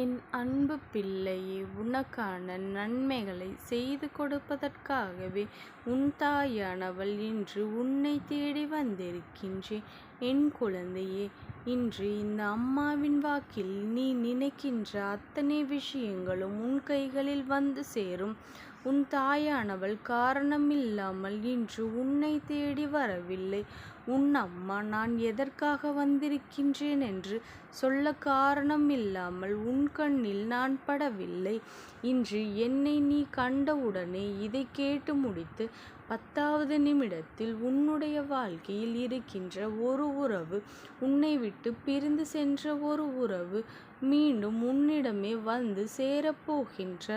என் அன்பு பிள்ளையே உனக்கான நன்மைகளை செய்து கொடுப்பதற்காகவே உன் தாயானவள் இன்று உன்னை தேடி வந்திருக்கின்றேன். என் குழந்தையே இன்று இந்த அம்மாவின் வாக்கில் நீ நினைக்கின்ற அத்தனை விஷயங்களும் உன் கைகளில் வந்து சேரும். உன் தாயானவள் காரணமில்லாமல் இன்று உன்னை தேடி வரவில்லை. உன் அம்மா நான் எதற்காக வந்திருக்கின்றேன் என்று சொல்லக் காரணமில்லாமல் உன் கண்ணில் நான் படவில்லை. இன்று என்னை நீ கண்டவுடனே இதை கேட்டு முடித்து பத்தாவது நிமிடத்தில் உன்னுடைய வாழ்க்கையில் இருக்கின்ற ஒரு உறவு உன்னை விட்டு பிரிந்து சென்ற ஒரு உறவு மீண்டும் உன்னிடமே வந்து சேரப்போகின்ற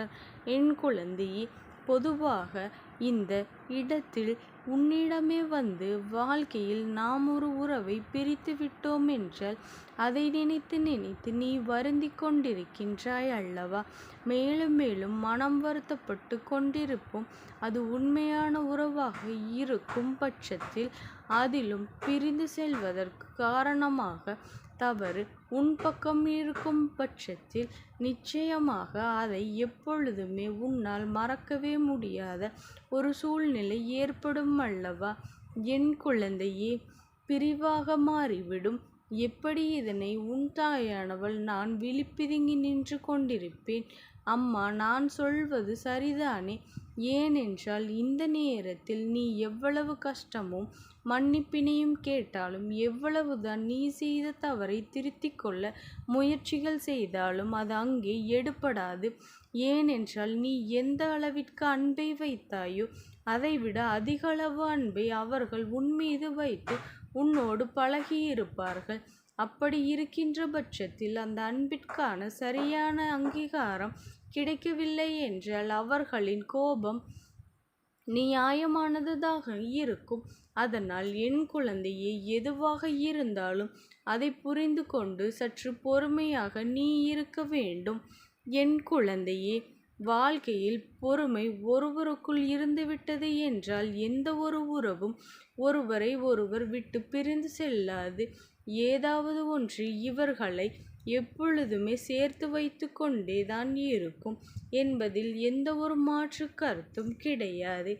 என் குழந்தையே பொதுவாக இந்த இடத்தில் உன்னிடமே வந்து வாழ்க்கையில் நாம் ஒரு உறவை பிரித்து விட்டோமென்றால் அதை நினைத்து நினைத்து நீ வருந்தி கொண்டிருக்கின்றாய் அல்லவா? மேலும் மேலும் மனம் வருத்தப்பட்டு கொண்டிருப்போம். அது உண்மையான உறவாக இருக்கும் பட்சத்தில் அதிலும் பிரிந்து செல்வதற்கு காரணமாக தவறு உன் பக்கம் இருக்கும் பட்சத்தில் நிச்சயமாக அதை எப்பொழுதுமே உன்னால் மறக்கவே முடியாத ஒரு சூழ்நிலை ஏற்படும் அல்லவா? என் குழந்தையே பிரிவாக மாறிவிடும். எப்படி இதனை உன் தாயானவள் நான் விழிப்பிதுங்கி நின்று கொண்டிருப்பேன். அம்மா நான் சொல்வது சரிதானே? ஏனென்றால் இந்த நேரத்தில் நீ எவ்வளவு கஷ்டமும் மன்னிப்பினையும் கேட்டாலும் எவ்வளவுதான் நீ செய்த தவறை திருத்திக் கொள்ள முயற்சிகள் செய்தாலும் அது அங்கே எடுபடாது. ஏனென்றால் நீ எந்த அளவிற்கு அன்பை வைத்தாயோ அதைவிட அதிகளவு அன்பை அவர்கள் உன்மீது வைத்து உன்னோடு பழகியிருப்பார்கள். அப்படி இருக்கின்ற பட்சத்தில் அந்த அன்பிற்கான சரியான அங்கீகாரம் கிடைக்கவில்லை என்றால் அவர்களின் கோபம் நியாயமானதாக இருக்கும். அதனால் என் குழந்தையே எதுவாக இருந்தாலும் அதை புரிந்து கொண்டு சற்று பொறுமையாக நீ இருக்க வேண்டும். என் குழந்தையே வாழ்க்கையில் பொறுமை ஒருவருக்குள் இருந்துவிட்டது என்றால் எந்த ஒரு உறவும் ஒருவரை ஒருவர் விட்டு பிரிந்து செல்லாது. ஏதாவது ஒன்று இவர்களை எப்பொழுதுமே சேர்த்து வைத்து கொண்டே தான் இருக்கும் என்பதில் எந்த ஒரு மாற்று கருத்தும் கிடையாது.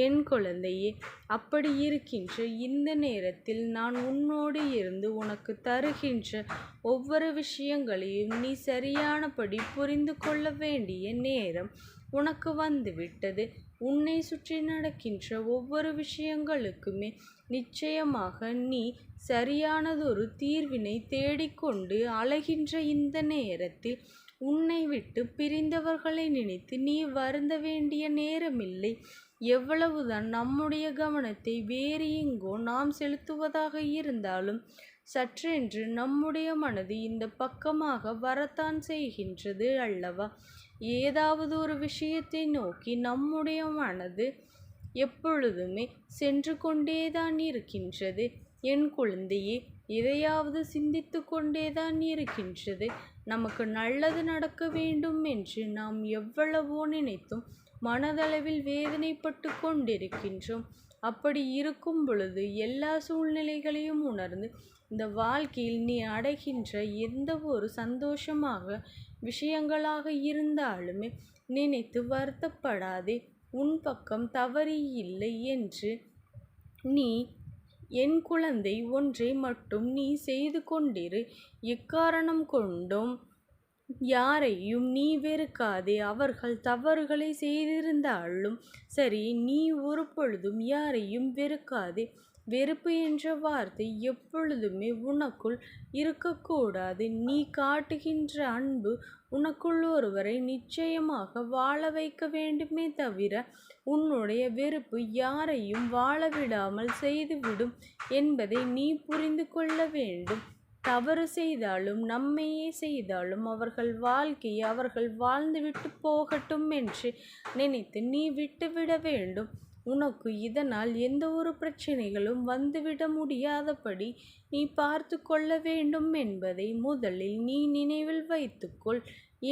என் குழந்தையே அப்படி இருக்கின்ற இந்த நேரத்தில் நான் உன்னோடு இருந்து உனக்கு தருகின்ற ஒவ்வொரு விஷயங்களையும் நீ சரியானபடி புரிந்து கொள்ள வேண்டிய நேரம் உனக்கு வந்துவிட்டது. உன்னை சுற்றி நடக்கின்ற ஒவ்வொரு விஷயங்களுக்குமே நிச்சயமாக நீ சரியானதொரு தீர்வினை தேடிக்கொண்டு அழகின்ற அலைகின்ற இந்த நேரத்தில் உன்னை விட்டு பிரிந்தவர்களை நினைத்து நீ வருந்த வேண்டிய நேரமில்லை. எவ்வளவுதான் நம்முடைய கவனத்தை வேறு எங்கோ நாம் செலுத்துவதாக இருந்தாலும் சற்றென்று நம்முடைய மனது இந்த பக்கமாக வரத்தான் செய்கின்றது அல்லவா? ஏதாவது ஒரு விஷயத்தை நோக்கி நம்முடைய மனது எப்பொழுதுமே சென்று கொண்டேதான் இருக்கின்றது. என் குழந்தையே எதையாவது சிந்தித்து கொண்டேதான் இருக்கின்றது. நமக்கு நல்லது நடக்க வேண்டும் என்று நாம் எவ்வளவோ நினைத்தும் மனதளவில் வேதனைப்பட்டு கொண்டிருக்கின்றோம். அப்படி இருக்கும் பொழுது எல்லா சூழ்நிலைகளையும் உணர்ந்து இந்த வாழ்க்கையில் நீ அடைகின்ற எந்த ஒரு சந்தோஷமாக விஷயங்களாக இருந்தாலுமே நினைத்து வருத்தப்படாதே. உன் பக்கம் தவறி இல்லை என்று நீ என் குழந்தை ஒன்றை மட்டும் நீ செய்து கொண்டிரு. எக்காரணம் கொண்டும் யாரையும் நீ வெறுக்காதே. அவர்கள் தவறுகளை செய்திருந்தாலும் சரி நீ ஒரு பொழுதும் யாரையும் வெறுக்காதே. வெறுப்பு என்ற வார்த்தை எப்பொழுதுமே உனக்குள் இருக்கக்கூடாது நீ காட்டுகின்ற அன்பு உனக்குள் ஒருவரை நிச்சயமாக வாழ வைக்க வேண்டுமே தவிர உன்னுடைய வெறுப்பு யாரையும் வாழ விடாமல் செய்துவிடும் என்பதை நீ புரிந்து கொள்ள வேண்டும். தவறு செய்தாலும் நம்மையே செய்தாலும் அவர்கள் வாழ்க்கையை அவர்கள் வாழ்ந்துவிட்டு போகட்டும் என்று நினைத்து நீ விட்டுவிட வேண்டும். உனக்கு இதனால் எந்த ஒரு பிரச்சினைகளும் வந்துவிட முடியாதபடி நீ பார்த்து கொள்ள வேண்டும் என்பதை முதலில் நீ நினைவில் வைத்துக்கொள்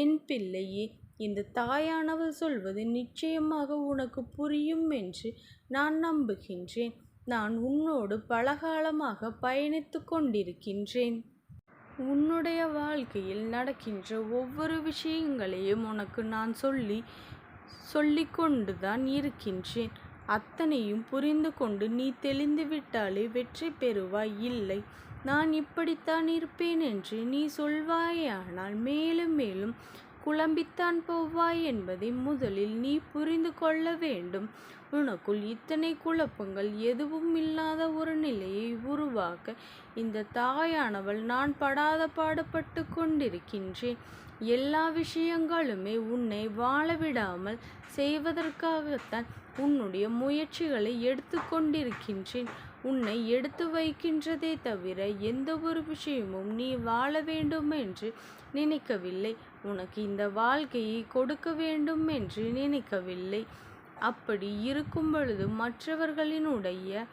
என் பிள்ளையே இந்த தாயானவள் சொல்வது நிச்சயமாக உனக்கு புரியும் என்று நான் நம்புகின்றேன். நான் உன்னோடு பலகாலமாக பயணித்து கொண்டிருக்கின்றேன். உன்னுடைய வாழ்க்கையில் நடக்கின்ற ஒவ்வொரு விஷயங்களையும் உனக்கு நான் சொல்லி சொல்லிக்கொண்டுதான் இருக்கின்றேன் அத்தனையும் புரிந்து கொண்டு நீ தெளிந்து விட்டாலே வெற்றி பெறுவாய். இல்லை நான் இப்படித்தான் இருப்பேன் என்று நீ சொல்வாயானால் மேலும் மேலும் குழம்பித்தான் போவாய் என்பதை முதலில் நீ புரிந்து கொள்ள வேண்டும். உனக்குள் இத்தனை குழப்பங்கள் எதுவும் இல்லாத ஒரு நிலையை உருவாக்க இந்த தாயானவள் நான் படாத பாடுபட்டு கொண்டிருக்கின்றேன். எல்லா விஷயங்களுமே உன்னை வாழவிடாமல் செய்வதற்காகத்தான் உன்னுடைய முயற்சிகளை எடுத்து கொண்டிருக்கின்றேன். உன்னை எடுத்து வைக்கின்றதே தவிர எந்த ஒரு விஷயமும் நீ வாழ வேண்டும் என்று நினைக்கவில்லை. உனக்கு இந்த வாழ்க்கையை கொடுக்க வேண்டும் என்று நினைக்கவில்லை. அப்படி இருக்கும் பொழுது மற்றவர்களினுடைய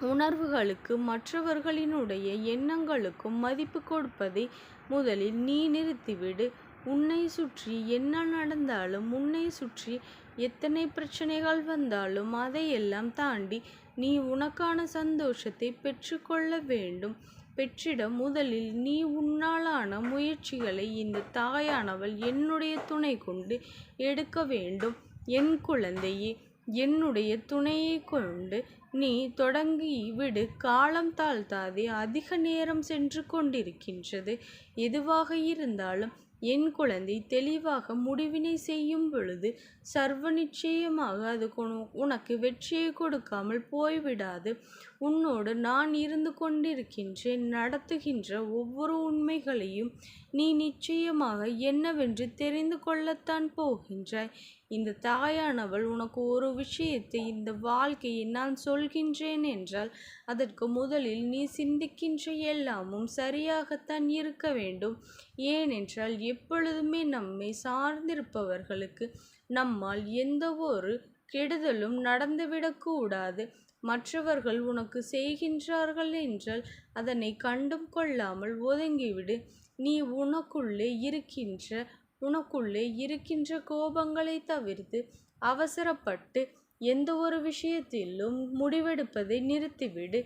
உணர்வுகளுக்கு மற்றவர்களினுடைய எண்ணங்களுக்கும் மதிப்பு கொடுப்பதை முதலில் நீ நிறுத்திவிடு. உன்னை சுற்றி என்ன நடந்தாலும் உன்னை சுற்றி எத்தனை பிரச்சனைகள் வந்தாலும் அதையெல்லாம் தாண்டி நீ உனக்கான சந்தோஷத்தை பெற்றுக்கொள்ள வேண்டும். பெற்றிட முதலில் நீ உன்னாலான முயற்சிகளை இந்த தாயானவள் என்னுடைய துணை கொண்டு எடுக்க வேண்டும். என் குழந்தையே என்னுடைய துணையை கொண்டு நீ தொடங்கி விடு. காலம் தாழ்த்தாதே அதிக நேரம் சென்று கொண்டிருக்கின்றது. எதுவாக இருந்தாலும் என் குழந்தை தெளிவாக முடிவினை செய்யும் பொழுது சர்வ நிச்சயமாக அது உனக்கு வெற்றியை கொடுக்காமல் போய்விடாது. உன்னோடு நான் இருந்து கொண்டிருக்கின்றேன் நடத்துகின்ற ஒவ்வொரு உண்மைகளையும் நீ நிச்சயமாக என்னவென்று தெரிந்து கொள்ளத்தான் போகின்றாய். இந்த தாயானவள் உனக்கு ஒரு விஷயத்தை இந்த வாழ்க்கையை நான் சொல்கின்றேன் என்றால் அதற்கு முதலில் நீ சிந்திக்கின்ற எல்லாமும் சரியாகத்தான் இருக்க வேண்டும். ஏனென்றால் எப்பொழுதுமே நம்மை சார்ந்திருப்பவர்களுக்கு நம்மால் எந்த ஒரு கெடுதலும் நடந்துவிடக்கூடாது. மற்றவர்கள் உனக்கு செய்கின்றார்கள் என்றால் அதனை கண்டும் கொள்ளாமல் ஒதுங்கிவிடு. நீ உனக்குள்ளே இருக்கின்ற உனக்குள்ளே இருக்கின்ற கோபங்களை தவிர்த்து அவசரப்பட்டு எந்த ஒரு விஷயத்திலும் முடிவெடுப்பதை நிறுத்திவிடு.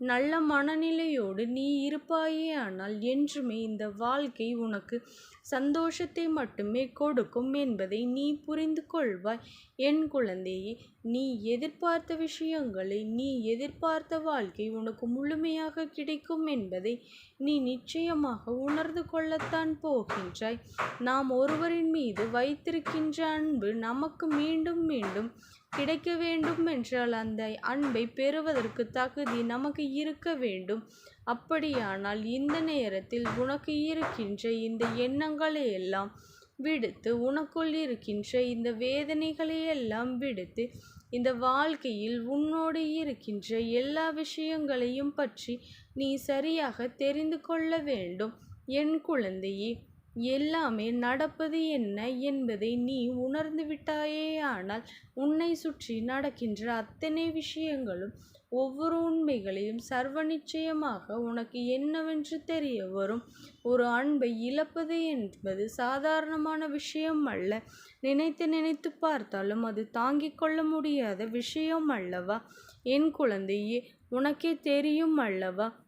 நல்ல மனநிலையோடு நீ இருப்பாயே ஆனால் என்றுமே இந்த வாழ்க்கை உனக்கு சந்தோஷத்தை மட்டுமே கொடுக்கும் என்பதை நீ புரிந்து கொள்வாய். என் குழந்தையே நீ எதிர்பார்த்த விஷயங்களை நீ எதிர்பார்த்த வாழ்க்கை உனக்கு முழுமையாக கிடைக்கும் என்பதை நீ நிச்சயமாக உணர்ந்து கொள்ளத்தான் போகின்றாய். நாம் ஒருவரின் மீது வைத்திருக்கின்ற அன்பு நமக்கு மீண்டும் மீண்டும் கிடைக்க வேண்டும் என்றால் அந்த அன்பை பெறுவதற்கு தகுதி நமக்கு இருக்க வேண்டும். அப்படியானால் இந்த நேரத்தில் உனக்கு இருக்கின்ற இந்த எண்ணங்களை எல்லாம் விடுத்து உனக்குள் இருக்கின்ற இந்த வேதனைகளை எல்லாம் விடுத்து இந்த வாழ்க்கையில் உன்னோடு இருக்கின்ற எல்லா விஷயங்களையும் பற்றி நீ சரியாக தெரிந்து கொள்ள வேண்டும். என் குழந்தையே எல்லாமே நடப்பது என்ன என்பதை நீ உணர்ந்து விட்டாயேயானால் உன்னை சுற்றி நடக்கின்ற அத்தனை விஷயங்களும் ஒவ்வொரு உண்மைகளையும் சர்வ நிச்சயமாக உனக்கு என்னவென்று தெரிய வரும். ஒரு அன்பை இழப்பது என்பது சாதாரணமான விஷயம் அல்ல. நினைத்து நினைத்து பார்த்தாலும் அது தாங்கிக் கொள்ள முடியாத விஷயம் அல்லவா? என் குழந்தையே உனக்கே தெரியும் அல்லவா?